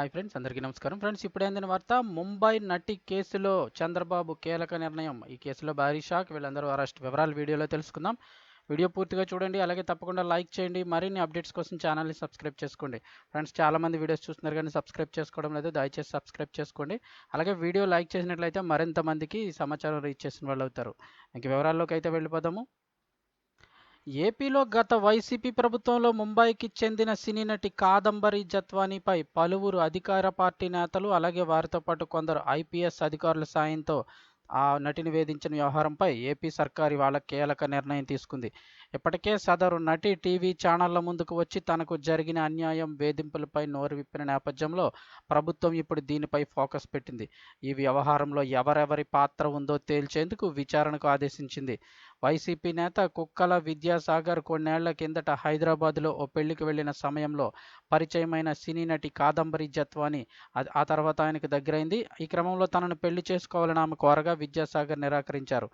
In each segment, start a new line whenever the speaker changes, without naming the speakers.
Hi friends అందరికీ నమస్కారం. Friends ఇప్పుడు వార్త ముంబై నటి కేసులో చంద్రబాబు కీలక నిర్ణయం. ఈ కేసులో భారీ షాక్. వీళ్ళందరూ అరెస్ట్. వివరాలు వీడియోలో తెలుసుకుందాం. వీడియో పూర్తిగా చూడండి. అలాగే తప్పకుండా లైక్ చేయండి. మరిన్ని అప్డేట్స్ కోసం ఛానల్ని సబ్స్క్రైబ్ చేసుకోండి. ఫ్రెండ్స్ చాలామంది వీడియోస్ చూస్తున్నారు కానీ సబ్స్క్రైబ్ చేసుకోవడం లేదు. దయచేసి సబ్స్క్రైబ్ చేసుకోండి. అలాగే వీడియో లైక్ చేసినట్లయితే మరింత మందికి సమాచారం రీచ్ చేసిన వాళ్ళు అవుతారు. ఇంక వివరాల్లోకి అయితే వెళ్ళిపోదాము. ఏపీలో గత వైసీపీ ప్రభుత్వంలో ముంబైకి చెందిన సినీ నటి కాదంబరి జత్వానీపై పలువురు అధికార పార్టీ నేతలు అలాగే వారితో పాటు కొందరు ఐపీఎస్ అధికారుల సాయంతో ఆ నటిని వేధించిన వ్యవహారంపై ఏపీ సర్కార్ ఇవాళ కీలక నిర్ణయం తీసుకుంది. ఇప్పటికే సదరు నటి టీవీ ఛానళ్ళ ముందుకు వచ్చి తనకు జరిగిన అన్యాయం వేధింపులపై నోరు విప్పిన నేపథ్యంలో ప్రభుత్వం ఇప్పుడు దీనిపై ఫోకస్ పెట్టింది. ఈ వ్యవహారంలో ఎవరెవరి పాత్ర ఉందో తేల్చేందుకు విచారణకు ఆదేశించింది. వైసీపీ నేత కుక్కల విద్యాసాగర్ కొన్నేళ్ళ కిందట హైదరాబాద్లో ఓ పెళ్ళికి వెళ్ళిన సమయంలో పరిచయమైన సినీ నటి కాదంబరి జత్వాని ఆ తర్వాత ఆయనకు దగ్గరైంది. ఈ క్రమంలో తనను పెళ్ళి చేసుకోవాలని ఆమె కోరగా విద్యాసాగర్ నిరాకరించారు.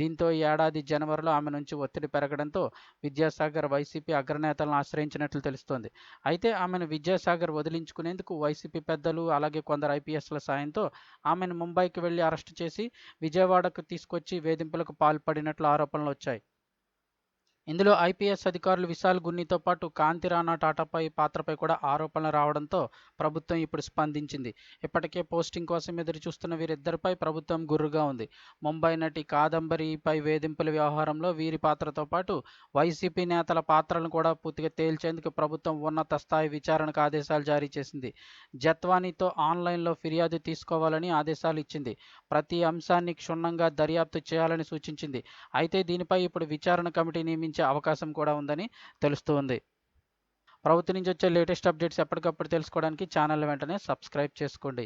దీంతో ఈ ఏడాది జనవరిలో ఆమె నుంచి ఒత్తిడి పెరగడంతో విద్యాసాగర్ వైసీపీ అగ్రనేతలను ఆశ్రయించినట్లు తెలుస్తోంది. అయితే ఆమెను విద్యాసాగర్ వదిలించుకునేందుకు వైసీపీ పెద్దలు అలాగే కొందరు ఐపీఎస్ల సాయంతో ఆమెను ముంబైకి వెళ్ళి అరెస్టు చేసి విజయవాడకు తీసుకొచ్చి వేధింపులకు పాల్పడినట్లు ఆరోపణలు వచ్చాయి. ఇందులో ఐపీఎస్ అధికారులు విశాల్ గున్నితో పాటు కాంతి రాణా టాటాపై పాత్రపై కూడా ఆరోపణలు రావడంతో ప్రభుత్వం ఇప్పుడు స్పందించింది. ఇప్పటికే పోస్టింగ్ కోసం ఎదురు చూస్తున్న వీరిద్దరిపై ప్రభుత్వం గుర్రుగా ఉంది. ముంబై నటి కాదంబరిపై వేధింపుల వ్యవహారంలో వీరి పాత్రతో పాటు వైసీపీ నేతల పాత్రలను కూడా పూర్తిగా తేల్చేందుకు ప్రభుత్వం ఉన్నత స్థాయి విచారణకు ఆదేశాలు జారీ చేసింది. జత్వానీతో ఆన్లైన్లో ఫిర్యాదు తీసుకోవాలని ఆదేశాలు ఇచ్చింది. ప్రతి అంశాన్ని క్షుణ్ణంగా దర్యాప్తు చేయాలని సూచించింది. అయితే దీనిపై ఇప్పుడు విచారణ కమిటీ నియమించే అవకాశం కూడా ఉందని తెలుస్తుంది ప్రభుత్వం నుంచి వచ్చే లేటెస్ట్ అప్డేట్స్ ఎప్పటికప్పుడు తెలుసుకోవడానికి ఛానల్ వెంటనే సబ్స్క్రైబ్ చేసుకోండి.